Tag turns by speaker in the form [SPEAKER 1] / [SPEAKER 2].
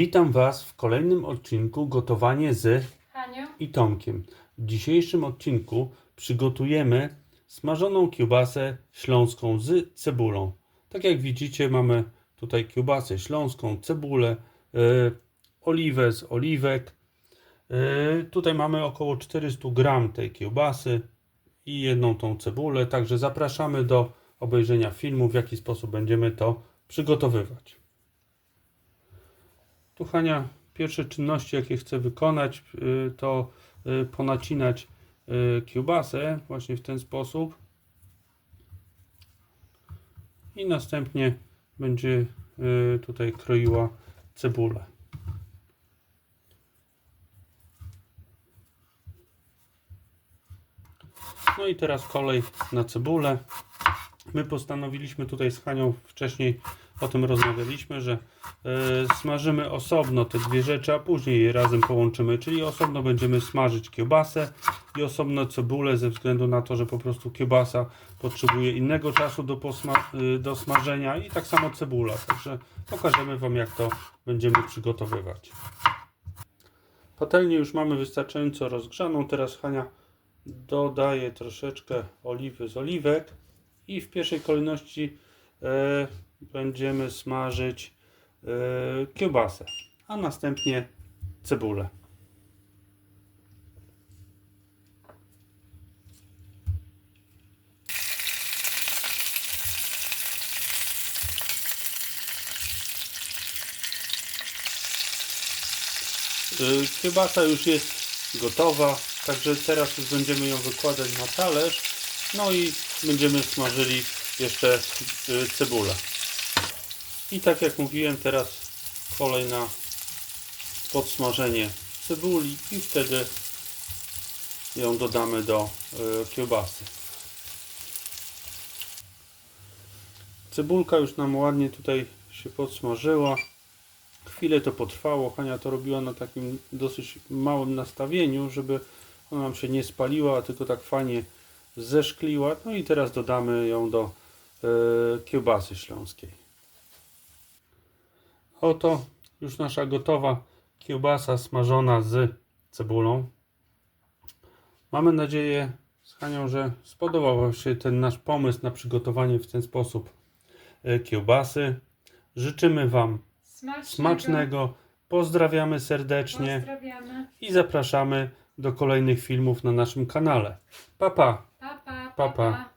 [SPEAKER 1] Witam Was w kolejnym odcinku Gotowanie z
[SPEAKER 2] Haniu?
[SPEAKER 1] i Tomkiem. W dzisiejszym odcinku przygotujemy smażoną kiełbasę śląską z cebulą. Tak jak widzicie, mamy tutaj kiełbasę śląską, cebulę, e, oliwę z oliwek. E, tutaj mamy około 400 gram tej kiełbasy i jedną tą cebulę. Także zapraszamy do obejrzenia filmu, w jaki sposób będziemy to przygotowywać. Tu Hania, pierwsze czynności, jakie chcę wykonać, y, to y, ponacinać y, kiełbasę właśnie w ten sposób. I następnie będzie tutaj kroiła cebulę. No i teraz kolej na cebulę. My postanowiliśmy tutaj z Hanią wcześniej o tym rozmawialiśmy, że e, smażymy osobno te dwie rzeczy, a później je razem połączymy. Czyli osobno będziemy smażyć kiełbasę i osobno cebulę ze względu na to, że po prostu kiełbasa potrzebuje innego czasu do, y, do smażenia i tak samo cebula. Także pokażemy Wam jak to będziemy przygotowywać. Patelnię już mamy wystarczająco rozgrzaną. Teraz Hania dodaje troszeczkę oliwy z oliwek i w pierwszej kolejności będziemy smażyć e, kiełbasę, a następnie cebulę. E, Kiełbasa już jest gotowa, także teraz już będziemy ją wykładać na talerz. No i będziemy smażyli jeszcze y, cebulę. I tak jak mówiłem, teraz kolej na podsmażenie cebuli i wtedy ją dodamy do y, kiełbasy. Cebulka już nam ładnie tutaj się podsmażyła. Chwilę to potrwało. Hania to robiła na takim dosyć małym nastawieniu, żeby ona nam się nie spaliła, tylko tak fajnie zeszkliła. No i teraz dodamy ją do kiełbasy śląskiej. Oto już nasza gotowa kiełbasa smażona z cebulą. Mamy nadzieję z Hanią, że spodobał Wam się ten nasz pomysł na przygotowanie w ten sposób e, kiełbasy. Życzymy Wam
[SPEAKER 2] Smacznego.
[SPEAKER 1] smacznego. Pozdrawiamy serdecznie
[SPEAKER 2] Pozdrawiamy.
[SPEAKER 1] i zapraszamy do kolejnych filmów na naszym kanale. Pa pa!
[SPEAKER 2] Pa, pa,
[SPEAKER 1] Pa, pa.